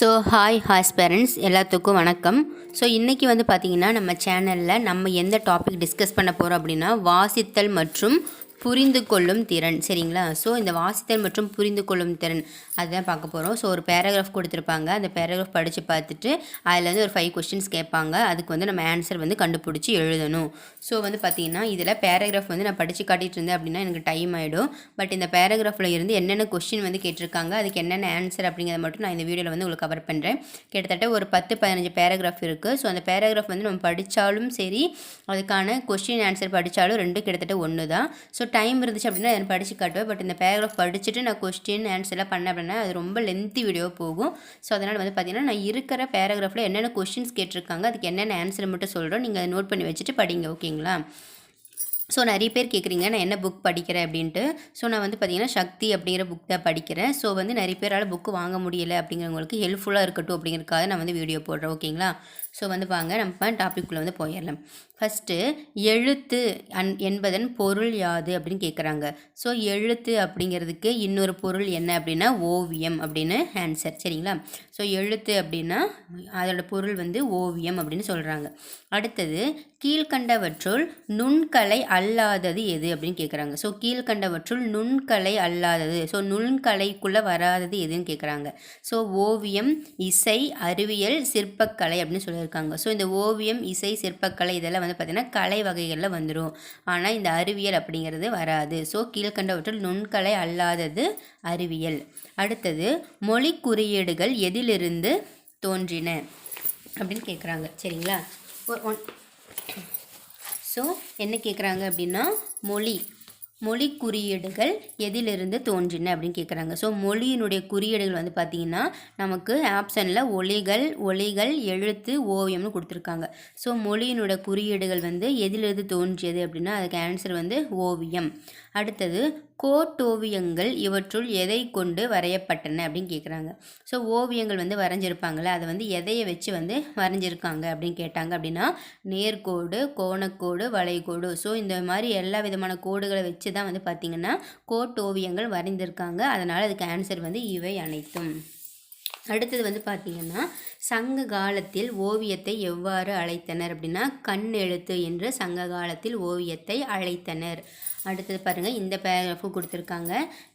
So hi has parents எல்லாத்துக்கும் வணக்கம். So இன்றைக்கி வந்து பார்த்திங்கன்னா நம்ம சேனலில் நம்ம எந்த டாபிக் டிஸ்கஸ் பண்ண போகிறோம் அப்படின்னா வாசித்தல் மற்றும் புரிந்து கொள்ளும் திறன் சரிங்களா? ஸோ இந்த வாசித்தல் மற்றும் புரிந்து கொள்ளும் திறன் அதுதான் பார்க்க போகிறோம் ஸோ ஒரு பேராகிராஃப் கொடுத்துருப்பாங்க. அந்த பேராகிராஃப் படித்து பார்த்துட்டு அதில் வந்து ஒரு ஃபைவ் கொஸ்டின்ஸ் கேட்பாங்க. அதுக்கு வந்து நம்ம ஆன்சர் வந்து கண்டுபிடிச்சி எழுதணும். ஸோ வந்து பார்த்திங்கன்னா இதில் பேராகிராஃப் வந்து நான் படித்து காட்டிகிட்டு இருந்தேன் அப்படின்னா எனக்கு டைம் ஆகிடும் பட் இந்த பேராகிராஃபில் இருந்து என்னென்ன கொஸ்டின் வந்து கேட்டிருக்காங்க அதுக்கு என்னென்ன ஆன்சர் அப்படிங்கிறத மட்டும் நான் இந்த வீடியோவில் வந்து உங்களுக்கு கவர் பண்ணுறேன் கிட்டத்தட்ட ஒரு பத்து பதினஞ்சு பேராகிராஃப் இருக்குது ஸோ அந்த பேராகிராஃப் வந்து நம்ம படித்தாலும் சரி அதுக்கான கொஸ்டின் ஆன்சர் படித்தாலும் ரெண்டும் கிட்டத்தட்ட ஒன்று தான் ஸோ டைம் இருந்துச்சு அப்படின்னா நான் படித்து காட்டுவேன். பட் இந்த பேராகிராஃப் படிச்சுட்டு நான் கொஸ்டின் ஆன்சர்லாம் பண்ணேன் அப்படின்னா அது ரொம்ப லென்த்தி வீடியோ போகும். ஸோ அதனால் வந்து பார்த்திங்கன்னா நான் இருக்கிற பேராகிராஃபில் என்னென்ன கொஸ்டின்ஸ் கேட்டிருக்காங்க அதுக்கு என்னென்ன ஆன்சர் மட்டும் சொல்கிறோம் நீங்கள் அதை நோட் பண்ணி வச்சுட்டு படிங்க ஓகேங்களா ஸோ நிறைய பேர் கேட்குறீங்க நான் என்ன புக் படிக்கிறேன் அப்படின்ட்டு. ஸோ நான் வந்து பார்த்தீங்கன்னா சக்தி அப்படிங்கிற புக் தான் படிக்கிறேன். ஸோ வந்து நிறைய பேரால் புக்கு வாங்க முடியலை அப்படிங்கிறவங்களுக்கு ஹெல்ப்ஃபுல்லாக இருக்கட்டும் அப்படிங்கிறதுக்காக நான் வந்து வீடியோ போடுறேன் ஓகேங்களா ஸோ வந்து வாங்க நம்ம டாபிக்குள்ளே வந்து போயிடலாம் ஃபஸ்ட்டு எழுத்து அன் என்பதன் பொருள் யாது அப்படின்னு கேட்குறாங்க ஸோ எழுத்து அப்படிங்கிறதுக்கு இன்னொரு பொருள் என்ன அப்படின்னா ஓவியம் அப்படின்னு ஆன்சர் சரிங்களா? ஸோ எழுத்து அப்படின்னா அதோட பொருள் வந்து ஓவியம் அப்படின்னு சொல்கிறாங்க அடுத்தது கீழ்கண்டவற்றுள் நுண்கலை அல்லாதது எது அப்படின்னு கேட்குறாங்க ஸோ கீழ்கண்டவற்றுள் நுண்கலை அல்லாதது. ஸோ நுண்கலைக்குள்ளே வராதது எதுன்னு கேட்குறாங்க ஸோ ஓவியம் இசை அறிவியல் சிற்பக்கலை அப்படின்னு இருக்காங்க. ஸோ இந்த ஓவியம் இசை சிற்பக்கலை இதெல்லாம் வந்து பார்த்திங்கன்னா கலை வகைகளில் வந்துடும் ஆனால் இந்த அறிவியல் அப்படிங்கிறது வராது. ஸோ கீழ்கண்டவற்றில் நுண்கலை அல்லாதது அறிவியல். அடுத்தது மொழி குறியீடுகள் எதிலிருந்து தோன்றின அப்படின்னு கேட்குறாங்க சரிங்களா? ஒன் ஸோ என்ன கேட்குறாங்க அப்படின்னா மொழி. மொழி குறியீடுகள் எதிலிருந்து தோன்றின அப்படின்னு கேட்குறாங்க ஸோ மொழியினுடைய குறியீடுகள் வந்து பார்த்திங்கன்னா நமக்கு ஆப்ஷனில் ஒலிகள் ஒலிகள் எழுத்து ஓவியம்னு கொடுத்துருக்காங்க. ஸோ மொழியினுடைய குறியீடுகள் வந்து எதிலிருந்து தோன்றியது அப்படின்னா அதுக்கு ஆன்சர் வந்து ஓவியம். அடுத்தது கோட்டோவியங்கள் இவற்றுள் எதை கொண்டு வரையப்பட்டன அப்படின்னு கேட்குறாங்க ஸோ ஓவியங்கள் வந்து வரைஞ்சிருப்பாங்களே அதை வந்து எதையை வச்சு வந்து வரைஞ்சிருக்காங்க அப்படின்னு கேட்டாங்க அப்படின்னா நேர்கோடு கோணக்கோடு வளைகோடு. ஸோ இந்த மாதிரி எல்லா விதமான கோடுகளை வச்சு தான் வந்து பார்த்திங்கன்னா கோட்டோவியங்கள் வரைந்திருக்காங்க. அதனால் அதுக்கு ஆன்சர் வந்து இவை அனைத்தும். அடுத்தது வந்து பார்த்திங்கன்னா சங்க காலத்தில் ஓவியத்தை எவ்வாறு அழைத்தனர் அப்படின்னா கண் எழுத்து என்று சங்க காலத்தில் ஓவியத்தை அழைத்தனர். அடுத்தது பாருங்கள் இந்த பேராகிராஃபு கொடுத்துருக்காங்க.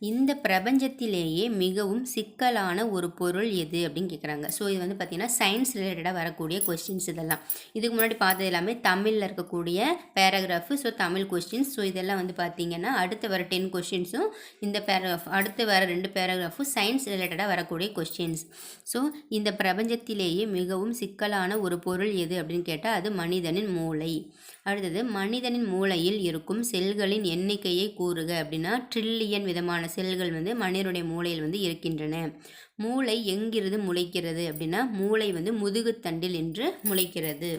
இந்த பிரபஞ்சத்திலேயே மிகவும் சிக்கலான ஒரு பொருள் எது அப்படின்னு கேட்குறாங்க ஸோ இது வந்து பார்த்திங்கன்னா சயின்ஸ் ரிலேட்டடாக வரக்கூடிய கொஸ்டின்ஸ் இதெல்லாம். இதுக்கு முன்னாடி பார்த்தது எல்லாமே தமிழில் இருக்கக்கூடிய paragraph so Tamil questions so இதெல்லாம் வந்து பார்த்திங்கன்னா அடுத்து வர டென் கொஸ்டின்ஸும் இந்த பேராகிராஃப் அடுத்து வர ரெண்டு பேராகிராஃபும் சயின்ஸ் ரிலேட்டடாக வரக்கூடிய கொஸ்டின்ஸ் ஸோ இந்த பிரபஞ்சத்திலேயே மிகவும் சிக்கலான ஒரு பொருள் எது அப்படின்னு கேட்டால் அது மனிதனின் மூளை. அடுத்தது மனிதனின் மூளையில் இருக்கும் செல்களின் எண்ணிக்கையை கூறுக. அப்படின்னா ட்ரில்லியன் விதமான செல்கள் வந்து மனிதனுடைய மூளையில் வந்து இருக்கின்றன. மூளை எங்கிருந்து முளைக்கிறது? அப்படின்னா மூளை வந்து முதுகுத்தண்டில் என்று முளைக்கிறது.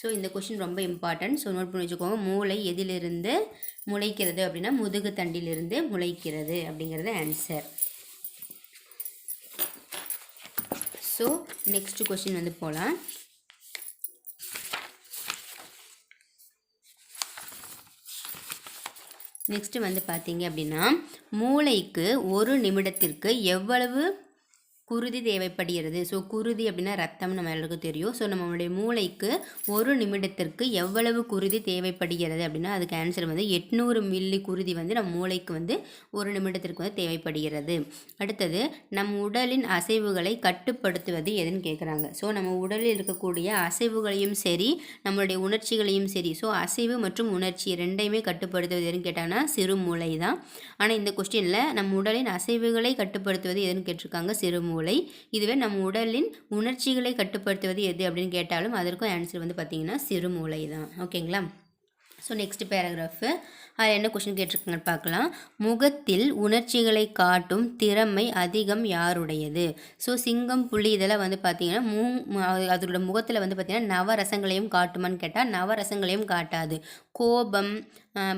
ஸோ இந்த கொஷின் ரொம்ப இம்பார்ட்டன்ட் ஸோ நோட் பண்ணி வச்சுக்கோங்க. மூளை எதிலிருந்து முளைக்கிறது? அப்படின்னா முதுகுத்தண்டிலிருந்து முளைக்கிறது அப்படிங்கிறது ஆன்சர் ஸோ நெக்ஸ்ட் கொஷின் வந்து போகலாம் நெக்ஸ்ட்டு வந்து பார்த்தீங்க அப்படின்னா மூளைக்கு ஒரு நிமிடத்திற்கு எவ்வளவு குருதி தேவைப்படுகிறது. ஸோ குருதி அப்படின்னா ரத்தம் நம்ம எல்லாருக்கும் தெரியும். ஸோ நம்மளுடைய மூளைக்கு ஒரு நிமிடத்திற்கு எவ்வளவு குருதி தேவைப்படுகிறது அப்படின்னா அதுக்கு ஆன்சர் வந்து எட்நூறு மில்லி குருதி வந்து நம்ம மூளைக்கு வந்து ஒரு நிமிடத்திற்கு வந்து தேவைப்படுகிறது. அடுத்தது நம் உடலின் அசைவுகளை கட்டுப்படுத்துவது எதுன்னு கேட்குறாங்க ஸோ நம்ம உடலில் இருக்கக்கூடிய அசைவுகளையும் சரி நம்மளுடைய உணர்ச்சிகளையும் சரி ஸோ அசைவு மற்றும் உணர்ச்சி ரெண்டையுமே கட்டுப்படுத்துவது எதுன்னு கேட்டாங்கன்னா சிறு மூளை தான் ஆனால் இந்த கொஸ்டினில் நம் உடலின் அசைவுகளை கட்டுப்படுத்துவது எதுன்னு கேட்டிருக்காங்க சிறு மூளை மூளை இதுவே நம் உடலின் உணர்ச்சிகளை கட்டுப்படுத்துவது எது அப்படின்னு கேட்டாலும் அதற்கும் ஆன்சர் வந்து பார்த்திங்கன்னா சிறுமூளை தான் ஓகேங்களா ஸோ நெக்ஸ்ட் பேராகிராஃபு அதில் என்ன கொஷின் கேட்டிருக்காங்கன்னு பார்க்கலாம். முகத்தில் உணர்ச்சிகளை காட்டும் திறமை அதிகம் யாருடையது? ஸோ சிங்கம் புலி இதெல்லாம் வந்து பார்த்திங்கன்னா மூ அதோட முகத்தில் வந்து பார்த்திங்கன்னா நவரசங்களையும் காட்டுமான்னு கேட்டால் நவரசங்களையும் காட்டாது. கோபம்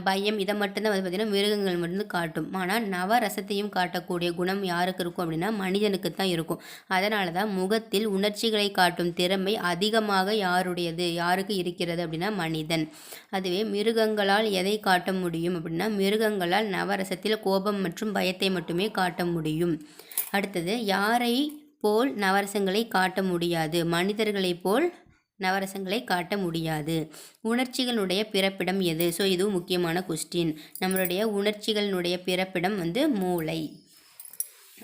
பயம் இதை மட்டும்தான் வந்து பார்த்திங்கன்னா மிருகங்கள் மட்டும் காட்டும். ஆனால் நவரசத்தையும் காட்டக்கூடிய குணம் யாருக்கு இருக்கும் அப்படின்னா மனிதனுக்கு தான் இருக்கும். அதனால தான் முகத்தில் உணர்ச்சிகளை காட்டும் திறமை அதிகமாக யாருடையது யாருக்கு இருக்கிறது அப்படின்னா மனிதன். அதுவே மிருகங்களால் எதை காட்ட முடியும் அப்படின்னா மிருகங்களால் நவரசத்தில் கோபம் மற்றும் பயத்தை மட்டுமே காட்ட முடியும். அடுத்தது யாரை போல் நவரசங்களை காட்ட முடியாது? மனிதர்களைப் போல் நவரசங்களை காட்ட முடியாது. உணர்ச்சிகளுடைய பிறப்பிடம் எது? ஸோ இதுவும் முக்கியமான கொஸ்டின் நம்மளுடைய உணர்ச்சிகளினுடைய பிறப்பிடம் வந்து மூளை.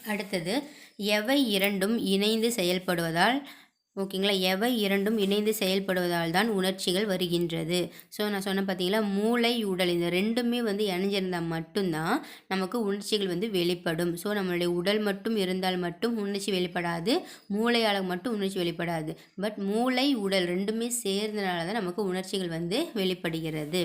அடுத்தது எவை இரண்டும் இணைந்து செயல்படுவதால் ஓகேங்களா? எவை இரண்டும் இணைந்து செயல்படுவதால் தான் உணர்ச்சிகள் வருகின்றது. ஸோ நான் சொன்ன பார்த்தீங்களா மூளை உடல் இந்த ரெண்டுமே வந்து இணைஞ்சிருந்தால் மட்டும்தான் நமக்கு உணர்ச்சிகள் வந்து வெளிப்படும். ஸோ நம்மளுடைய உடல் மட்டும் இருந்தால் மட்டும் உணர்ச்சி வெளிப்படாது மூளையால் மட்டும் உணர்ச்சி வெளிப்படாது. பட் மூளை உடல் ரெண்டுமே சேர்ந்தனால தான் நமக்கு உணர்ச்சிகள் வந்து வெளிப்படுகிறது.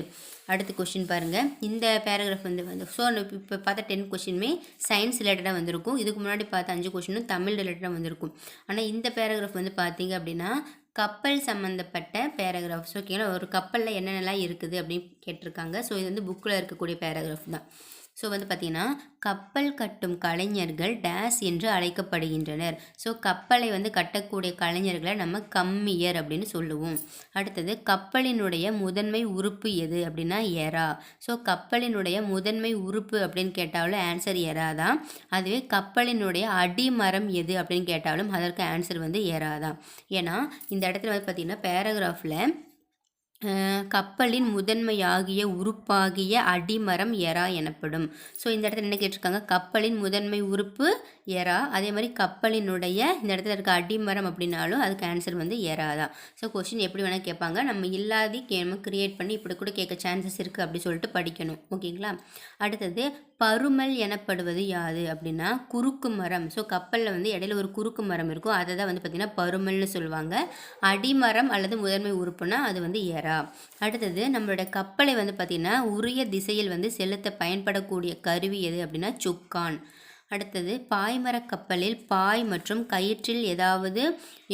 அடுத்த கொஷின் பாருங்கள் இந்த பேராகிராஃப் வந்து வந்து ஸோ இப்போ பார்த்தா டென் கொஷினுமே சயின்ஸ் ரிலேட்டடாக வந்திருக்கும். இதுக்கு முன்னாடி பார்த்த அஞ்சு கொஷினும் தமிழ் ரிலேட்டடாக வந்திருக்கும். ஆனால் இந்த பேராகிராஃப் வந்து பார்த்தீங்க அப்படின்னா கப்பல் சம்மந்தப்பட்ட பேராகிராஃப்ஸ் ஓகேங்களா ஒரு கப்பலில் என்னென்னலாம் இருக்குது அப்படின்னு கேட்டிருக்காங்க. ஸோ இது வந்து புக்கில் இருக்கக்கூடிய பேராகிராஃப் தான். ஸோ வந்து பார்த்திங்கன்னா கப்பல் கட்டும் கலைஞர்கள் டேஸ் என்று அழைக்கப்படுகின்றனர். ஸோ கப்பலை வந்து கட்டக்கூடிய கலைஞர்களை நம்ம கம்மியர் அப்படின்னு சொல்லுவோம். அடுத்தது கப்பலினுடைய முதன்மை உறுப்பு எது அப்படின்னா எரா ஸோ கப்பலினுடைய முதன்மை உறுப்பு அப்படின்னு கேட்டாலும் ஆன்சர் எரா தான். அதுவே கப்பலினுடைய அடிமரம் எது அப்படின்னு கேட்டாலும் அதற்கு ஆன்சர் வந்து எரா தான். ஏன்னா இந்த இடத்துல வந்து பார்த்திங்கன்னா பேராகிராஃபில் கப்பலின் முதன்மையாகிய உறுப்பாகிய அடிமரம் எரா எனப்படும். ஸோ இந்த இடத்துல என்ன கேட்டிருக்காங்க? கப்பலின் முதன்மை உறுப்பு எரா அதே மாதிரி கப்பலினுடைய இந்த இடத்துல இருக்க அடிமரம் அப்படின்னாலும் அதுக்கு ஆன்சர் வந்து எரா தான். ஸோ கொஷின் எப்படி வேணால் கேட்பாங்க. நம்ம இல்லாதி நம்ம கிரியேட் பண்ணி இப்படி கூட கேட்க சான்சஸ் இருக்குது அப்படி சொல்லிட்டு படிக்கணும். ஓகேங்களா? அடுத்தது பருமல் எனப்படுவது யாது அப்படின்னா குறுக்கு மரம். ஸோ கப்பலில் வந்து இடையில ஒரு குறுக்கு மரம் இருக்கும். அதை தான் வந்து பார்த்திங்கன்னா பருமல்னு சொல்லுவாங்க. அடிமரம் அல்லது முதன்மை உறுப்புனா அது வந்து எறா. அடுத்தது நம்மளோட கப்பலை வந்து பார்த்திங்கன்னா உரிய திசையில் வந்து செலுத்த பயன்படக்கூடிய கருவி எது அப்படின்னா சுக்கான். அடுத்தது பாய்மரக் கப்பலில் பாய் மற்றும் கயிற்றில் ஏதாவது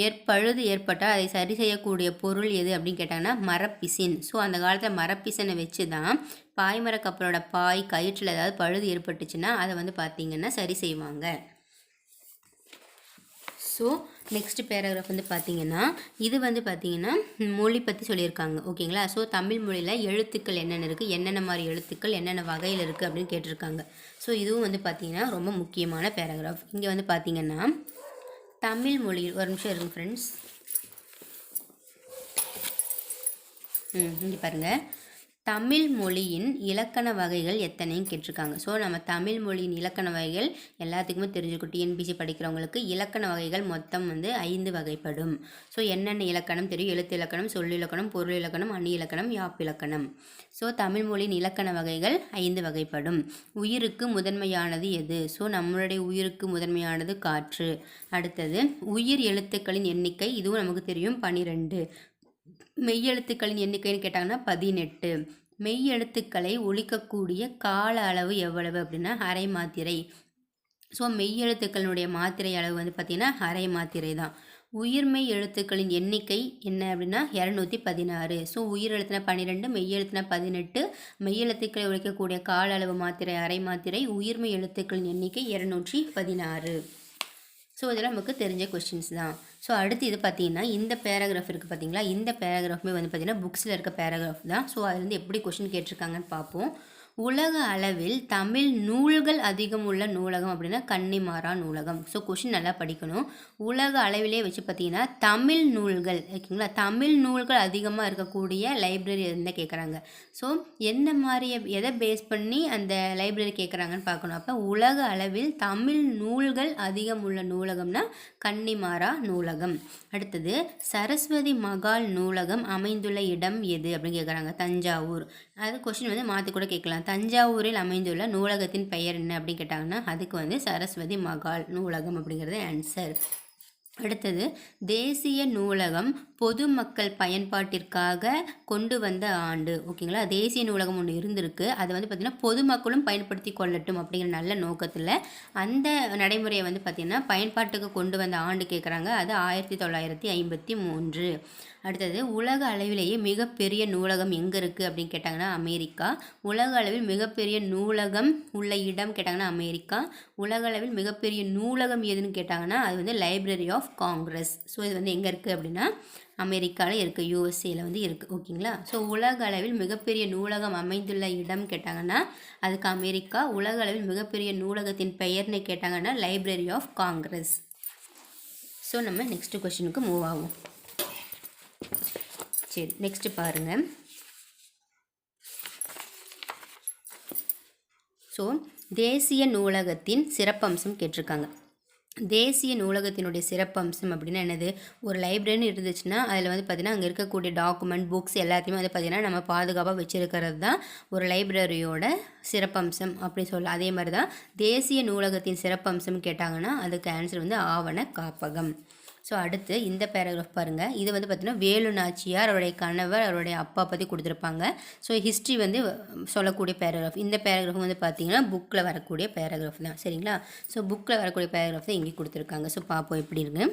ஏற்பழுது ஏற்பட்டால் அதை சரி செய்யக்கூடிய பொருள் எது அப்படின்னு கேட்டாங்கன்னா மரப்பிசின். ஸோ அந்த காலத்தில் மரப்பிசனை வச்சு தான் பாய்மரக் கப்பலோட பாய் கயிற்றில் ஏதாவது பழுது ஏற்பட்டுச்சுன்னா அதை வந்து பார்த்திங்கன்னா சரி செய்வாங்க. ஸோ நெக்ஸ்ட் பேராகிராஃப் வந்து பார்த்தீங்கன்னா இது வந்து பார்த்தீங்கன்னா மொழி பற்றி சொல்லியிருக்காங்க. ஓகேங்களா? ஸோ தமிழ் மொழியில் எழுத்துக்கள் என்னென்ன இருக்குது என்னென்ன மாதிரி எழுத்துக்கள் என்னென்ன வகையில் இருக்குது அப்படின்னு கேட்டிருக்காங்க. ஸோ இதுவும் வந்து பார்த்தீங்கன்னா ரொம்ப முக்கியமான பேராகிராஃப் இங்கே வந்து பார்த்தீங்கன்னா தமிழ் மொழியில் ஒரு நிமிஷம் இருக்குங்க ஃப்ரெண்ட்ஸ் ம் இங்கே பாருங்கள் தமிழ் மொழியின் இலக்கண வகைகள் எத்தனையும் கேட்டிருக்காங்க. ஸோ நம்ம தமிழ் மொழியின் இலக்கண வகைகள் எல்லாத்துக்குமே தெரிஞ்சுக்கும் டிஎன்பிசி படிக்கிறவங்களுக்கு இலக்கண வகைகள் மொத்தம் வந்து ஐந்து வகைப்படும். ஸோ என்னென்ன இலக்கணம் தெரியும்? எழுத்து இலக்கணம் சொல் இலக்கணம் பொருள் இலக்கணம் அணி இலக்கணம் யாப் இலக்கணம். ஸோ தமிழ் மொழியின் இலக்கண வகைகள் ஐந்து வகைப்படும். உயிருக்கு முதன்மையானது எது? ஸோ நம்மளுடைய உயிருக்கு முதன்மையானது காற்று. அடுத்தது உயிர் எழுத்துக்களின் எண்ணிக்கை இதுவும் நமக்கு தெரியும் பனிரெண்டு. மெய்யெழுத்துக்களின் எண்ணிக்கைன்னு கேட்டாங்கன்னா பதினெட்டு. மெய் எழுத்துக்களை ஒழிக்கக்கூடிய கால அளவு எவ்வளவு அப்படின்னா அரை மாத்திரை. ஸோ மெய் எழுத்துக்களினுடைய மாத்திரை அளவு வந்து பார்த்திங்கன்னா அரை மாத்திரை தான். உயிர்மெய் எழுத்துக்களின் எண்ணிக்கை என்ன அப்படின்னா இரநூத்தி பதினாறு. ஸோ உயிர் எழுத்துனா பன்னிரெண்டு மெய் எழுத்துனா பதினெட்டு. மெய் எழுத்துக்களை ஒழிக்கக்கூடிய கால அளவு மாத்திரை அரை மாத்திரை உயிர்மெய் எழுத்துக்களின் எண்ணிக்கை இரநூற்றி பதினாறு. ஸோ இதெல்லாம் நமக்கு தெரிஞ்ச கொஷின்ஸ் தான். ஸோ அடுத்து இது பார்த்தீங்கன்னா இந்த பேராகிராஃப் இருக்குது பார்த்தீங்களா? இந்த பேராகிராஃபுமே வந்து பார்த்திங்கன்னா புக்ஸில் இருக்க பேராகிராஃப் தான். ஸோ அதுலேருந்து எப்படி கொஷின் கேட்டிருக்காங்கன்னு பார்ப்போம். உலக அளவில் தமிழ் நூல்கள் அதிகம் உள்ள நூலகம் அப்படின்னா கன்னிமாரா நூலகம். ஸோ கொஷின் நல்லா படிக்கணும். உலக அளவிலே வச்சு பார்த்தீங்கன்னா தமிழ் நூல்கள் ஓகேங்களா? தமிழ் நூல்கள் அதிகமாக இருக்கக்கூடிய லைப்ரரி இருந்தால் கேட்குறாங்க ஸோ என்ன மாதிரி எதை பேஸ் பண்ணி அந்த லைப்ரரி கேட்குறாங்கன்னு பார்க்கணும். அப்போ உலக அளவில் தமிழ் நூல்கள் அதிகம் உள்ள நூலகம்னா கன்னிமாரா நூலகம். அடுத்தது சரஸ்வதி மகால் நூலகம் அமைந்துள்ள இடம் எது அப்படின்னு கேட்குறாங்க தஞ்சாவூர். அது கொஷின் வந்து மாற்றி கூட கேட்கலாம். தஞ்சாவூரில் அமைந்துள்ள நூலகத்தின் பெயர் என்ன அப்படின்னு கேட்டாங்கன்னா அதுக்கு வந்து சரஸ்வதி மகால் நூலகம் அப்படிங்கிறது ஆன்சர் அடுத்தது தேசிய நூலகம் பொதுமக்கள் பயன்பாட்டிற்காக கொண்டு வந்த ஆண்டு. ஓகேங்களா தேசிய நூலகம் ஒன்று இருந்திருக்கு. அதை வந்து பார்த்திங்கன்னா பொதுமக்களும் பயன்படுத்தி கொள்ளட்டும் அப்படிங்கிற நல்ல நோக்கத்தில் அந்த நடைமுறையை வந்து பார்த்திங்கன்னா பயன்பாட்டுக்கு கொண்டு வந்த ஆண்டு கேட்குறாங்க அது ஆயிரத்தி தொள்ளாயிரத்தி ஐம்பத்தி மூன்று. அடுத்தது உலக அளவிலேயே மிகப்பெரிய நூலகம் எங்கே இருக்குது அப்படின்னு கேட்டாங்கன்னா அமெரிக்கா. உலக அளவில் மிகப்பெரிய நூலகம் உள்ள இடம் கேட்டாங்கன்னா அமெரிக்கா. உலக அளவில் மிகப்பெரிய நூலகம் எதுன்னு கேட்டாங்கன்னா அது வந்து லைப்ரரி ஆஃப் காங்கிரஸ் ஸோ இது வந்து எங்கே இருக்குது அப்படின்னா அமெரிக்காவில் இருக்குது யூஎஸ்ஏல வந்து இருக்குது ஓகேங்களா? ஸோ உலக அளவில் மிகப்பெரிய நூலகம் அமைந்துள்ள இடம் கேட்டாங்கன்னா அதுக்கு அமெரிக்கா. உலக அளவில் மிகப்பெரிய நூலகத்தின் பெயர்னு கேட்டாங்கன்னா லைப்ரரி ஆஃப் காங்கிரஸ் ஸோ நம்ம நெக்ஸ்ட் கொஷினுக்கு மூவ் ஆகும் சரி நெக்ஸ்ட்டு பாருங்கள் ஸோ தேசிய நூலகத்தின் சிறப்பம்சம் கேட்டிருக்காங்க. தேசிய நூலகத்தினுடைய சிறப்பம்சம் அப்படின்னா என்னது? ஒரு லைப்ரரின்னு இருந்துச்சுன்னா அதில் வந்து பார்த்திங்கன்னா அங்கே இருக்கக்கூடிய டாக்குமெண்ட் புக்ஸ் எல்லாத்தையுமே வந்து பார்த்திங்கன்னா நம்ம பாதுகாப்பாக வச்சுருக்கிறது தான் ஒரு லைப்ரரியோட சிறப்பம்சம் அப்படி சொல்லலாம். அதே மாதிரி தான் தேசிய நூலகத்தின் சிறப்பம்சம் கேட்டாங்கன்னா அதுக்கு ஆன்சர் வந்து ஆவண காப்பகம். ஸோ அடுத்து இந்த பேராகிராஃப் பாருங்கள் இது வந்து பார்த்தீங்கன்னா வேலு நாச்சியார் அவருடைய கணவர் அவருடைய அப்பா பற்றி கொடுத்துருப்பாங்க. ஸோ ஹிஸ்ட்ரி வந்து சொல்லக்கூடிய பேராகிராஃப் இந்த பேராகிராஃப் வந்து பார்த்திங்கன்னா புக்கில் வரக்கூடிய பேராகிராஃப் தான். சரிங்களா? ஸோ புக்கில் வரக்கூடிய பேராகிராஃப் தான் இங்கே கொடுத்துருக்காங்க. ஸோ பார்ப்போம் எப்படி இருக்குது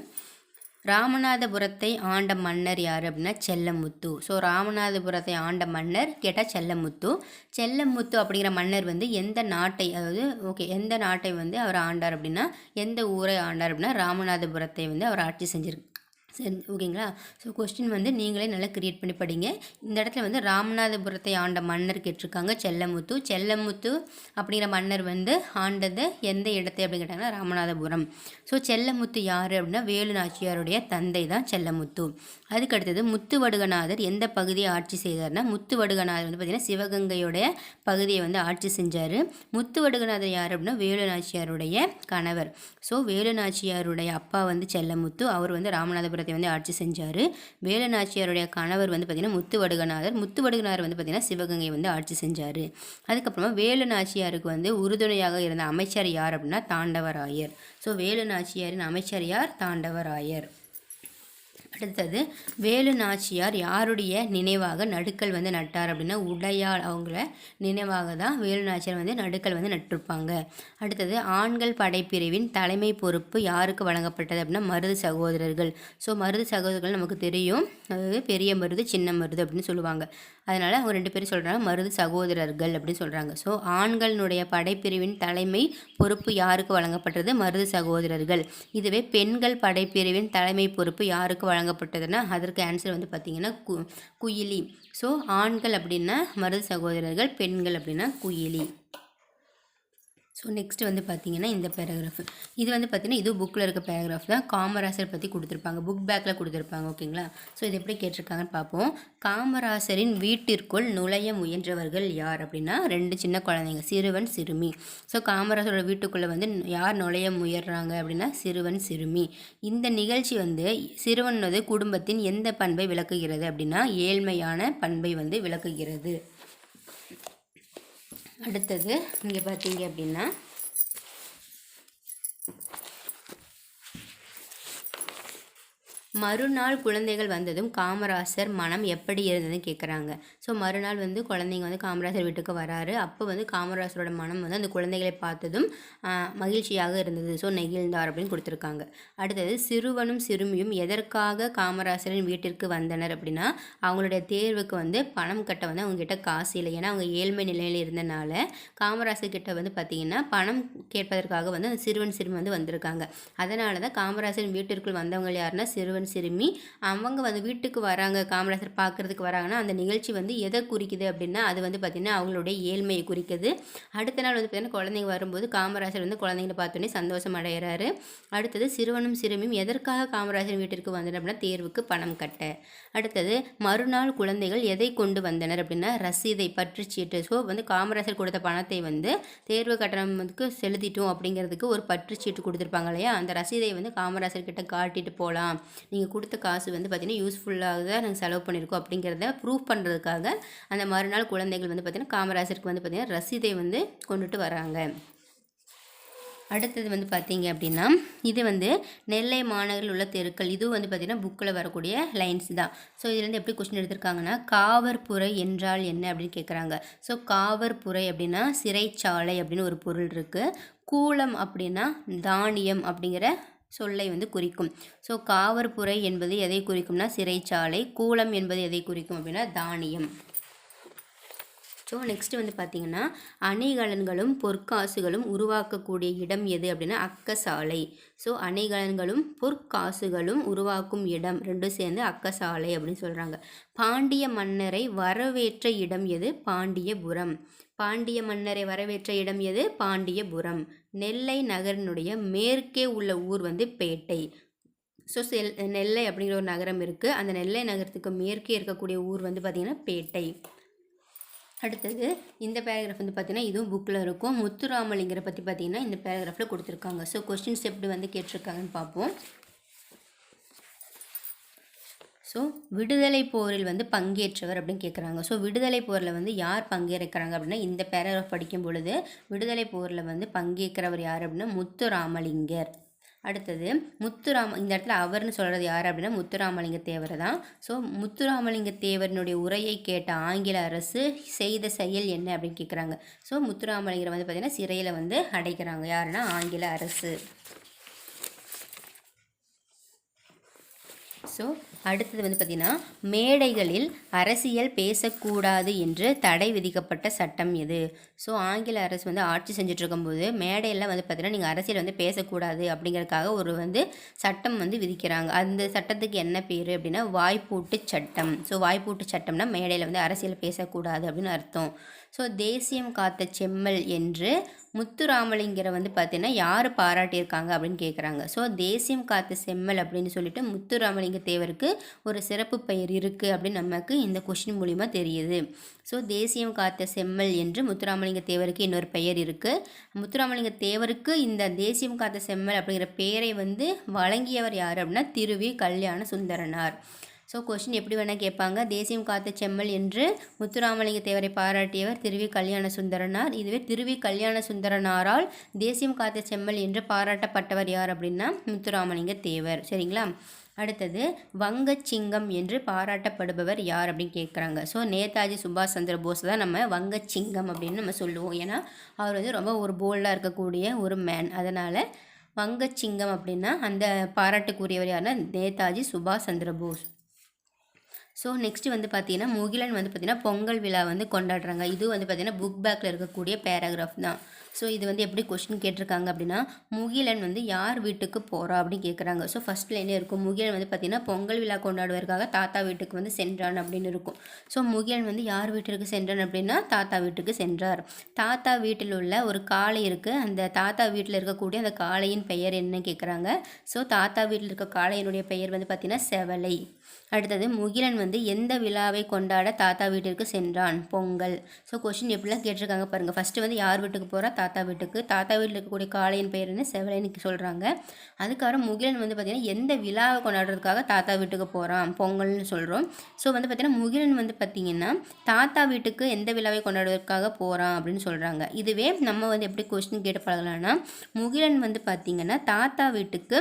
ராமநாதபுரத்தை ஆண்ட மன்னர் யார் அப்படின்னா செல்லமுத்து. ஸோ ராமநாதபுரத்தை ஆண்ட மன்னர் கேட்டால் செல்லமுத்து. செல்லமுத்து அப்படிங்கிற மன்னர் வந்து எந்த நாட்டை அதாவது ஓகே எந்த நாட்டை வந்து அவர் ஆண்டார் அப்படின்னா எந்த ஊரை ஆண்டார் அப்படின்னா ராமநாதபுரத்தை வந்து அவர் ஆட்சி செஞ்சிரு சரி ஓகேங்களா? ஸோ கொஸ்டின் வந்து நீங்களே நல்லா கிரியேட் பண்ணி படிங்க. இந்த இடத்துல வந்து ராமநாதபுரத்தை ஆண்ட மன்னர் கேட்டிருக்காங்க செல்லமுத்து. செல்லமுத்து அப்படிங்கிற மன்னர் வந்து ஆண்டது எந்த இடத்தை அப்படின்னு கேட்டாங்கன்னா ராமநாதபுரம். ஸோ செல்லமுத்து யார் அப்படின்னா வேலு நாச்சியாருடைய தந்தை தான் செல்லமுத்து. அதுக்கு அடுத்தது முத்துவடுகநாதர் எந்த பகுதியை ஆட்சி செய்தார்னா முத்துவடுகநாதர் வந்து பார்த்திங்கன்னா சிவகங்கையுடைய பகுதியை வந்து ஆட்சி செஞ்சார். முத்துவடுகநாதர் யார் அப்படின்னா வேலு நாச்சியாருடைய கணவர். ஸோ வேலு நாச்சியாருடைய அப்பா வந்து செல்லமுத்து அவர் வந்து ராமநாதபுரத்தை வந்து ஆட்சி செஞ்சார். வேலு நாச்சியாருடைய கணவர் வந்து பார்த்திங்கன்னா முத்துவடுகநாதர். முத்துவடுகநாதர் வந்து பார்த்திங்கன்னா சிவகங்கை வந்து ஆட்சி செஞ்சார். அதுக்கப்புறமா வேலுநாச்சியாருக்கு வந்து உறுதுணையாக இருந்த அமைச்சர் யார் அப்படின்னா தாண்டவராயர். ஸோ வேலுநாச்சியாரின் அமைச்சர் யார்? தாண்டவராயர். அடுத்தது வேலு நாச்சியார் யாருடைய நினைவாக நடுக்கல் வந்து நட்டார் அப்படின்னா உடையாள் அவங்கள நினைவாக தான் வேலு நாச்சியார் வந்து நடுக்கல் வந்து நட்டிருப்பாங்க. அடுத்தது ஆண்கள் படைப்பிரிவின் தலைமை பொறுப்பு யாருக்கு வழங்கப்பட்டது அப்படின்னா மருது சகோதரர்கள். ஸோ மருது சகோதரர்கள் நமக்கு தெரியும். அதாவது பெரிய மருது சின்ன மருது அப்படின்னு சொல்லுவாங்க. அதனால் அவங்க ரெண்டு பேரும் சொல்கிறாங்க மருது சகோதரர்கள் அப்படின்னு சொல்கிறாங்க ஸோ ஆண்களினுடைய படைப்பிரிவின் தலைமை பொறுப்பு யாருக்கு வழங்கப்பட்டது? மருது சகோதரர்கள். இதுவே பெண்கள் படைப்பிரிவின் தலைமை பொறுப்பு யாருக்கு வழங்கப்பட்டதுன்னா அதற்கு ஆன்சர் வந்து பார்த்திங்கன்னா கு குயிலி. ஸோ ஆண்கள் அப்படின்னா மருது சகோதரர்கள் பெண்கள் அப்படின்னா குயிலி. ஸோ நெக்ஸ்ட் வந்து பார்த்தீங்கன்னா இந்த பேராகிராஃப் இது வந்து பார்த்தீங்கன்னா இது புக்கில் இருக்க பேராகிராஃப் தான். காமராசர் பற்றி கொடுத்துருப்பாங்க. புக் பேக்கில் கொடுத்துருப்பாங்க ஓகேங்களா ஸோ இது எப்படி கேட்டிருக்காங்கன்னு பார்ப்போம் காமராசரின் வீட்டிற்குள் நுழைய முயன்றவர்கள் யார் அப்படின்னா ரெண்டு சின்ன குழந்தைங்க சிறுவன் சிறுமி. ஸோ காமராசரோட வீட்டுக்குள்ளே வந்து யார் நுழைய முயறாங்க அப்படின்னா சிறுவன் சிறுமி. இந்த நிகழ்ச்சி வந்து சிறுவனது குடும்பத்தின் எந்த பண்பை விளக்குகிறது அப்படின்னா ஏழ்மையான பண்பை வந்து விளக்குகிறது. அடுத்தது இங்கே பார்த்தீங்க அப்படின்னா மறுநாள் குழந்தைகள் வந்ததும் காமராசர் மனம் எப்படி இருந்ததுன்னு கேட்குறாங்க ஸோ மறுநாள் வந்து குழந்தைங்க வந்து காமராசர் வீட்டுக்கு வராரு. அப்போ வந்து காமராசரோட மனம் வந்து அந்த குழந்தைகளை பார்த்ததும் மகிழ்ச்சியாக இருந்தது. ஸோ நெகிழ்ந்தார் அப்படின்னு கொடுத்துருக்காங்க. அடுத்தது சிறுவனும் சிறுமியும் எதற்காக காமராசரின் வீட்டிற்கு வந்தனர் அப்படின்னா அவங்களுடைய தேர்வுக்கு வந்து பணம் கட்ட வந்து அவங்கக்கிட்ட காசு இல்லை. ஏன்னா அவங்க ஏழ்மை நிலையில் இருந்தனால காமராசர் கிட்ட வந்து பார்த்திங்கன்னா பணம் கேட்பதற்காக வந்து அந்த சிறுவன் சிறுமி வந்து வந்திருக்காங்க. அதனால தான் காமராசரின் வீட்டிற்குள் வந்தவங்க யாருன்னா சிறுவன் சிறுமி. அவங்க வந்து வீட்டுக்கு வராங்க. காமராசர் பார்க்குறதுக்கு வராங்கன்னா அந்த நிகழ்ச்சி வந்து எதை குறிக்குது அப்படின்னா அது வந்து பார்த்திங்கன்னா அவங்களுடைய ஏழ்மையை குறிக்குது. அடுத்த நாள் வந்து பார்த்திங்கன்னா குழந்தைங்க வரும்போது காமராசர் வந்து குழந்தைங்களை பார்த்தோன்னே சந்தோஷம் அடைகிறாரு அடுத்தது சிறுவனும் சிறுமியும் எதற்காக காமராசர் வீட்டிற்கு வந்தனர் அப்படின்னா தேர்வுக்கு பணம் கட்ட. அடுத்தது மறுநாள் குழந்தைகள் எதை கொண்டு வந்தனர் அப்படின்னா ரசீதை பற்றுச்சீட்டு ஸோ வந்து காமராசர் கொடுத்த பணத்தை வந்து தேர்வு கட்டணத்துக்கு செலுத்திட்டோம் அப்படிங்கிறதுக்கு ஒரு பற்றுச்சீட்டு கொடுத்துருப்பாங்க இல்லையா? அந்த ரசீதை வந்து காமராசர் கிட்ட காட்டிட்டு போகலாம் நீங்கள் கொடுத்த காசு வந்து பார்த்திங்கன்னா யூஸ்ஃபுல்லாக தான் நாங்கள் செலவு பண்ணியிருக்கோம் அப்படிங்கிறத ப்ரூஃப் பண்ணுறதுக்காக அந்த மறுநாள் குழந்தைகள் வந்து பார்த்திங்கன்னா காமராஜருக்கு வந்து பார்த்திங்கன்னா ரசீதை வந்து கொண்டுட்டு வராங்க. அடுத்தது வந்து பார்த்தீங்க அப்படின்னா இது வந்து நெல்லை மாநகரில் உள்ள தெருக்கள். இதுவும் வந்து பார்த்திங்கன்னா புக்கில் வரக்கூடிய லைன்ஸ் தான். ஸோ இதுலேருந்து எப்படி கொஸ்டின் எடுத்திருக்காங்கன்னா காவற்புரை என்றால் என்ன அப்படின்னு கேட்குறாங்க ஸோ காவற்புரை அப்படின்னா சிறைச்சாலை அப்படின்னு ஒரு பொருள் இருக்குது கூலம் அப்படின்னா தானியம் அப்படிங்கிற சொல்லை வந்து குறிக்கும். ஸோ காவற்புரை என்பது எதை குறிக்கும்னா சிறைச்சாலை. கூலம் என்பது எதை குறிக்கும் அப்படின்னா தானியம். ஸோ நெக்ஸ்ட் வந்து பார்த்திங்கன்னா அணிகலன்களும் பொற்காசுகளும் உருவாக்கக்கூடிய இடம் எது அப்படின்னா அக்கசாலை. ஸோ அணிகலன்களும் பொற்காசுகளும் உருவாக்கும் இடம் ரெண்டும் சேர்ந்து அக்கசாலை அப்படின்னு சொல்கிறாங்க பாண்டிய மன்னரை வரவேற்ற இடம் எது? பாண்டியபுரம். பாண்டிய மன்னரை வரவேற்ற இடம் எது? பாண்டியபுரம். நெல்லை நகரினுடைய மேற்கே உள்ள ஊர் வந்து பேட்டை. ஸோ செல் நெல்லை அப்படிங்கிற ஒரு நகரம் இருக்குது அந்த நெல்லை நகரத்துக்கு மேற்கே இருக்கக்கூடிய ஊர் வந்து பார்த்திங்கன்னா பேட்டை. அடுத்தது இந்த பேராகிராஃப் வந்து பார்த்திங்கன்னா இதுவும் புக்கில் இருக்கும். முத்துராமலிங்கரை பற்றி பார்த்திங்கன்னா இந்த பேராகிராஃபில் கொடுத்துருக்காங்க. ஸோ கொஸ்டின்ஸ் எப்படி வந்து கேட்டிருக்காங்கன்னு பார்ப்போம் ஸோ விடுதலை போரில் வந்து பங்கேற்றவர் அப்படின்னு கேட்குறாங்க ஸோ விடுதலை போரில் வந்து யார் பங்கேற்கிறாங்க அப்படின்னா இந்த பேராகிராஃப் படிக்கும் பொழுது விடுதலை போரில் வந்து பங்கேற்கிறவர் யார் அப்படின்னா முத்துராமலிங்கர். அடுத்தது முத்துராம இந்த இடத்துல அவர்னு சொல்கிறது யார் அப்படின்னா முத்துராமலிங்க தேவர் தான். ஸோ முத்துராமலிங்க தேவரனுடைய உரையை கேட்ட ஆங்கில அரசு செய்த செயல் என்ன அப்படின்னு கேட்குறாங்க ஸோ முத்துராமலிங்கரை வந்து பார்த்திங்கன்னா சிறையில் வந்து அடைக்கிறாங்க. யாருன்னா ஆங்கில அரசு. ஸோ அடுத்தது வந்து பார்த்திங்கன்னா மேடைகளில் அரசியல் பேசக்கூடாது என்று தடை விதிக்கப்பட்ட சட்டம் எது? ஸோ ஆங்கில அரசு வந்து ஆட்சி செஞ்சுட்டு இருக்கும்போது மேடையில் வந்து பார்த்திங்கன்னா நீங்கள் அரசியல் வந்து பேசக்கூடாது அப்படிங்கிறதுக்காக ஒரு வந்து சட்டம் வந்து விதிக்கிறாங்க. அந்த சட்டத்துக்கு என்ன பேர் அப்படின்னா வாய்ப்பூட்டு சட்டம். ஸோ வாய்ப்பூட்டு சட்டம்னா மேடையில் வந்து அரசியல் பேசக்கூடாது அப்படின்னு அர்த்தம். ஸோ தேசியம் காத்த செம்மல் என்று முத்துராமலிங்கரை வந்து பார்த்தீங்கன்னா யார் பாராட்டியிருக்காங்க அப்படின்னு கேட்குறாங்க ஸோ தேசியம் காத்த செம்மல் அப்படின்னு சொல்லிட்டு முத்துராமலிங்க தேவருக்கு ஒரு சிறப்பு பெயர் இருக்குது அப்படின்னு நமக்கு இந்த கொஷின் மூலிமா தெரியுது. ஸோ தேசியம் காத்த செம்மல் என்று முத்துராமலிங்க தேவருக்கு இன்னொரு பெயர் இருக்குது முத்துராமலிங்க தேவருக்கு இந்த தேசியம் காத்த செம்மல் அப்படிங்கிற பெயரை வந்து வழங்கியவர் யார் அப்படின்னா திருவி கல்யாண சுந்தரனார். ஸோ கொஷின் எப்படி வேணால் கேட்பாங்க. தேசியம் காத்த செம்மல் என்று முத்துராமலிங்க தேவரை பாராட்டியவர் திருவி கல்யாண சுந்தரனார். இதுவே திருவி கல்யாண சுந்தரனாரால் தேசியம் காத்த செம்மல் என்று பாராட்டப்பட்டவர் யார் அப்படின்னா முத்துராமலிங்க தேவர். சரிங்களா? அடுத்தது வங்கச்சிங்கம் என்று பாராட்டப்படுபவர் யார் அப்படின்னு கேட்குறாங்க. ஸோ நேதாஜி சுபாஷ் சந்திர போஸ் தான் நம்ம வங்கச்சிங்கம் அப்படின்னு நம்ம சொல்லுவோம். ஏன்னா அவர் வந்து ரொம்ப ஒரு போல்டாக இருக்கக்கூடிய ஒரு மேன் அதனால் வங்கச்சிங்கம் அப்படின்னா அந்த பாராட்டுக்குரியவர் யாருன்னா நேதாஜி சுபாஷ் சந்திர போஸ். ஸோ நெக்ஸ்ட் வந்து பார்த்தீங்கன்னா முகிலன் வந்து பார்த்தீங்கன்னா பொங்கல் விழா வந்து கொண்டாடுறாங்க. இது வந்து பார்த்தீங்கன்னா புக் பேக்கில் இருக்கக்கூடிய பேராகிராஃப் தான். ஸோ இது வந்து எப்படி கொஸ்டின் கேட்டிருக்காங்க அப்படின்னா முகிலன் வந்து யார் வீட்டுக்கு போகிறா அப்படின்னு கேட்குறாங்க ஸோ ஃபஸ்ட் லைனே இருக்கும். முகிலன் வந்து பார்த்திங்கன்னா பொங்கல் விழா கொண்டாடுவதற்காக தாத்தா வீட்டுக்கு வந்து சென்றான் அப்படின்னு இருக்கும். ஸோ முகிலன் வந்து யார் வீட்டிற்கு சென்றான் அப்படின்னா தாத்தா வீட்டுக்கு சென்றார். தாத்தா வீட்டில் உள்ள ஒரு காளை இருக்குது அந்த தாத்தா வீட்டில் இருக்கக்கூடிய அந்த காளையின் பெயர் என்ன கேட்குறாங்க ஸோ தாத்தா வீட்டில் இருக்க காளையினுடைய பெயர் வந்து பார்த்திங்கன்னா செவலை. அடுத்தது முகிலன் வந்து எந்த விழாவை கொண்டாட தாத்தா வீட்டிற்கு சென்றான்? பொங்கல். ஸோ கொஷின் எப்படிலாம் கேட்டிருக்காங்க பாருங்கள் ஃபஸ்ட்டு வந்து யார் வீட்டுக்கு போகிறா தாத்தா வீட்டுக்கு. தாத்தா வீட்டில் இருக்கக்கூடிய காளையின் பெயர் என்ன? செவலைன்னு சொல்கிறாங்க அதுக்கப்புறம் முகிலன் வந்து பார்த்திங்கன்னா எந்த விழாவை கொண்டாடுறதுக்காக தாத்தா வீட்டுக்கு போகிறான் பொங்கல்னு சொல்கிறோம் ஸோ வந்து பார்த்திங்கன்னா முகிலன் வந்து பார்த்திங்கன்னா தாத்தா வீட்டுக்கு எந்த விழாவை கொண்டாடுவதற்காக போகிறான் அப்படின்னு சொல்கிறாங்க இதுவே நம்ம வந்து எப்படி கொஸ்டின் கேட்டு பழகலாம்னா முகிலன் வந்து பார்த்திங்கன்னா தாத்தா வீட்டுக்கு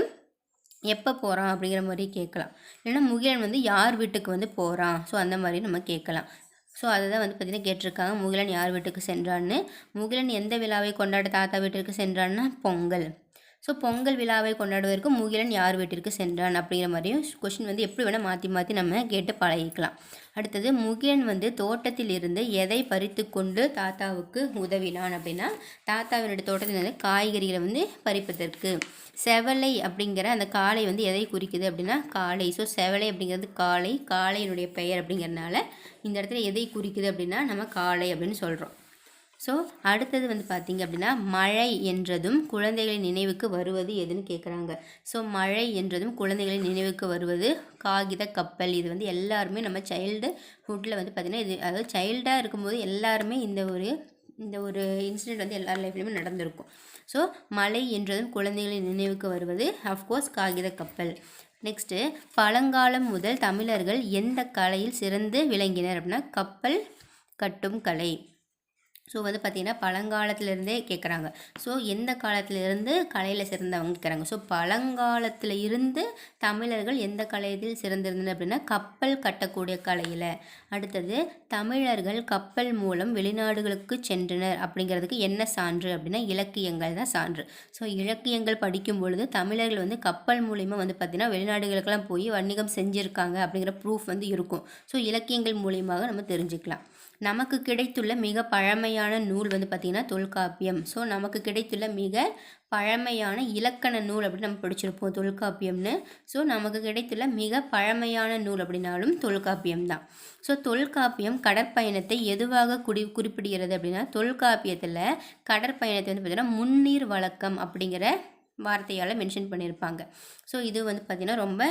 எப்போ போகிறான் அப்படிங்கிற மாதிரி கேட்கலாம். இல்லைன்னா முகிலன் வந்து யார் வீட்டுக்கு வந்து போகிறான் ஸோ அந்த மாதிரி நம்ம கேட்கலாம். ஸோ அதை தான் வந்து பார்த்திங்கன்னா கேட்டிருக்காங்க. முகிலன் யார் வீட்டுக்கு சென்றான்னு. முகிலன் எந்த விழாவை கொண்டாட தாத்தா வீட்டிற்கு சென்றான்னா பொங்கல். ஸோ பொங்கல் விழாவை கொண்டாடுவதற்கு முகிலன் யார் வீட்டிற்கு சென்றான் அப்படிங்கிற மாதிரியும் கொஷின் வந்து எப்படி வேணால் மாற்றி மாற்றி நம்ம கேட்டு பழகிக்கலாம். அடுத்தது முகிலன் வந்து தோட்டத்தில் இருந்து எதை பறித்து கொண்டு தாத்தாவுக்கு உதவினான் அப்படின்னா தாத்தாவினுடைய தோட்டத்தில் இருந்து காய்கறிகளை வந்து பறிப்பதற்கு. செவலை அப்படிங்கிற அந்த காளை வந்து எதை குறிக்குது அப்படின்னா காளை. ஸோ செவலை அப்படிங்கிறது காளை காளையினுடைய பெயர் அப்படிங்கிறதுனால இந்த இடத்துல எதை குறிக்குது அப்படின்னா நம்ம காளை அப்படின்னு சொல்கிறோம் ஸோ அடுத்தது வந்து பார்த்திங்க அப்படின்னா மழை என்றதும் குழந்தைகளின் நினைவுக்கு வருவது எதுன்னு கேட்குறாங்க ஸோ மழை என்றதும் குழந்தைகளின் நினைவுக்கு வருவது காகித கப்பல் இது வந்து எல்லாருமே நம்ம சைல்டு ஹுட்டில் வந்து பார்த்திங்கன்னா இது அதாவது சைல்டாக இருக்கும்போது எல்லாருமே இந்த ஒரு இந்த ஒரு இன்சிடெண்ட் வந்து எல்லா லைஃப்லையுமே நடந்திருக்கும். ஸோ மழை என்றதும் குழந்தைகளின் நினைவுக்கு வருவது அஃப்கோர்ஸ் காகித கப்பல். நெக்ஸ்ட்டு பழங்காலம் முதல் தமிழர்கள் எந்த கலையில் சிறந்து விளங்கினர் அப்படின்னா கப்பல் கட்டும் கலை. ஸோ வந்து பார்த்திங்கன்னா பழங்காலத்திலேருந்தே கேட்குறாங்க ஸோ எந்த காலத்திலேருந்து கலையில் சிறந்தவங்க கேட்குறாங்க ஸோ பழங்காலத்தில் இருந்து தமிழர்கள் எந்த கலையில் சிறந்திருந்தது அப்படின்னா கப்பல் கட்டக்கூடிய கலையில். அடுத்தது தமிழர்கள் கப்பல் மூலம் வெளிநாடுகளுக்கு சென்றனர் அப்படிங்கிறதுக்கு என்ன சான்று அப்படின்னா இலக்கியங்கள் தான் சான்று. ஸோ இலக்கியங்கள் படிக்கும் பொழுது தமிழர்கள் வந்து கப்பல் மூலிமா வந்து பார்த்திங்கன்னா வெளிநாடுகளுக்கெல்லாம் போய் வணிகம் செஞ்சுருக்காங்க அப்படிங்கிற ப்ரூஃப் வந்து இருக்கும். ஸோ இலக்கியங்கள் மூலியமாக நம்ம தெரிஞ்சுக்கலாம். நமக்கு கிடைத்துள்ள மிக பழமையான நூல் வந்து பார்த்திங்கன்னா தொல்காப்பியம். ஸோ நமக்கு கிடைத்துள்ள மிக பழமையான இலக்கண நூல் அப்படின்னு நம்ம படிச்சிருப்போம் தொல்காப்பியம்னு. ஸோ நமக்கு கிடைத்துள்ள மிக பழமையான நூல் அப்படின்னாலும் தொல்காப்பியம் தான். ஸோ தொல்காப்பியம் கடற்பயணத்தை எதுவாக குடி குறிப்பிடுகிறது அப்படின்னா தொல்காப்பியத்தில் கடற்பயணத்தை வந்து பார்த்திங்கன்னா முன்னீர் வழக்கம் அப்படிங்கிற வார்த்தையால் மென்ஷன் பண்ணியிருப்பாங்க. ஸோ இது வந்து பார்த்திங்கன்னா ரொம்ப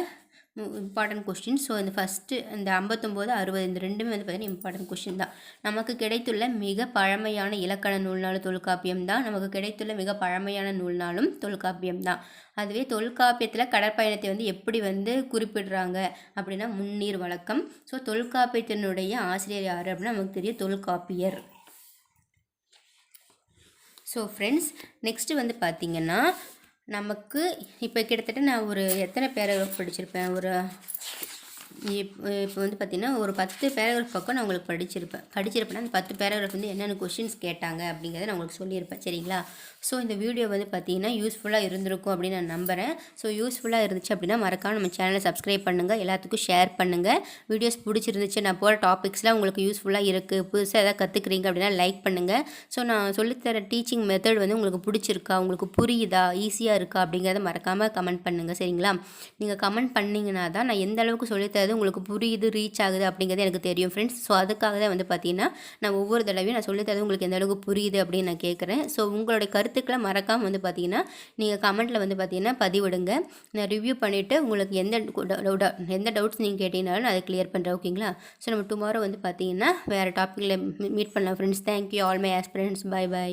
இம்பார்ட்டன்ட் கொஸ்டின் ஸோ இந்த ஃபஸ்ட்டு இந்த ஐம்பத்தொம்போது அறுபது இந்த ரெண்டுமே வந்து பார்த்திங்கன்னா இம்பார்ட்டன்ட் கொஸ்டின் தான். நமக்கு கிடைத்துள்ள மிக பழமையான இலக்கண நூல்னாலும் தொல்காப்பியம் தான். நமக்கு கிடைத்துள்ள மிக பழமையான நூல்னாலும் தொல்காப்பியம் தான். அதுவே தொல்காப்பியத்தில் கடற்பயணத்தை வந்து எப்படி வந்து குறிப்பிடுறாங்க அப்படின்னா முன்னீர் வழக்கம். ஸோ தொல்காப்பியத்தினுடைய ஆசிரியர் யார் அப்படின்னா நமக்கு தெரியும் தொல்காப்பியர். ஸோ ஃப்ரெண்ட்ஸ் நெக்ஸ்ட்டு வந்து பார்த்திங்கன்னா நமக்கு இப்போ கிட்டத்தட்ட நான் ஒரு எத்தனை பேராகிராஃப் படிச்சிருப்பேன்? ஒரு இப்போ இப்போ வந்து பார்த்திங்கன்னா ஒரு பத்து பேராகிராஃப் பக்கம் நான் உங்களுக்கு படிச்சிருப்பேன். படிச்சிருப்பேன்னா அந்த பத்து பேராகிராஃப் வந்து என்னென்ன கொஷின்ஸ் கேட்டாங்க அப்படிங்கிறத நான் உங்களுக்கு சொல்லியிருப்பேன். சரிங்களா? ஸோ இந்த வீடியோ வந்து பார்த்தீங்கன்னா யூஸ்ஃபுல்லாக இருந்திருக்கும் அப்படின்னு நான் நம்புகிறேன் ஸோ யூஸ்ஃபுல்லாக இருந்துச்சு அப்படின்னா மறக்காமல் நம்ம சேனலை சப்ஸ்கிரைப் பண்ணுங்கள் எல்லாத்துக்கும் ஷேர் பண்ணுங்கள் வீடியோஸ் பிடிச்சிருந்துச்சு நான் போகிற டாபிக்ஸ்லாம் உங்களுக்கு யூஸ்ஃபுல்லாக இருக்குது புதுசாக எதாவது கற்றுக்குறீங்க அப்படின்னா லைக் பண்ணுங்கள் ஸோ நான் சொல்லித்தர டீச்சிங் மெத்தட் வந்து உங்களுக்கு பிடிச்சிருக்கா? உங்களுக்கு புரியுதா? ஈஸியாக இருக்கா? அப்படிங்கிறத மறக்காமல் கமெண்ட் பண்ணுங்கள் சரிங்களா? நீங்கள் கமெண்ட் பண்ணிங்கன்னா தான் நான் எந்த அளவுக்கு சொல்லித்தரது உங்களுக்கு புரியுது ரீச் ஆகுது அப்படிங்கிறது எனக்கு தெரியும் ஃப்ரெண்ட்ஸ் ஸோ அதுக்காக தான் வந்து பார்த்தீங்கன்னா நான் ஒவ்வொரு தடவையும் நான் சொல்லித்தரது உங்களுக்கு எந்த அளவுக்கு புரியுது அப்படின்னு நான் கேட்குறேன் ஸோ உங்களுடைய கருத்து கருத்துக்களை மறக்காமல் வந்து பார்த்தீங்கன்னா நீங்கள் கமெண்ட்டில் வந்து பார்த்தீங்கன்னா பதிவிடுங்க. நான் ரிவ்யூ பண்ணிவிட்டு உங்களுக்கு எந்த எந்த டவுட்ஸ் நீங்கள் கேட்டீங்கனாலும் அதை கிளியர் பண்ணுறேன் ஓகேங்களா ஸோ நம்ம டுமாரோ வந்து பார்த்தீங்கன்னா வேறு டாப்பிக்கில் மீட் பண்ணலாம் friends thank you all my aspirants bye bye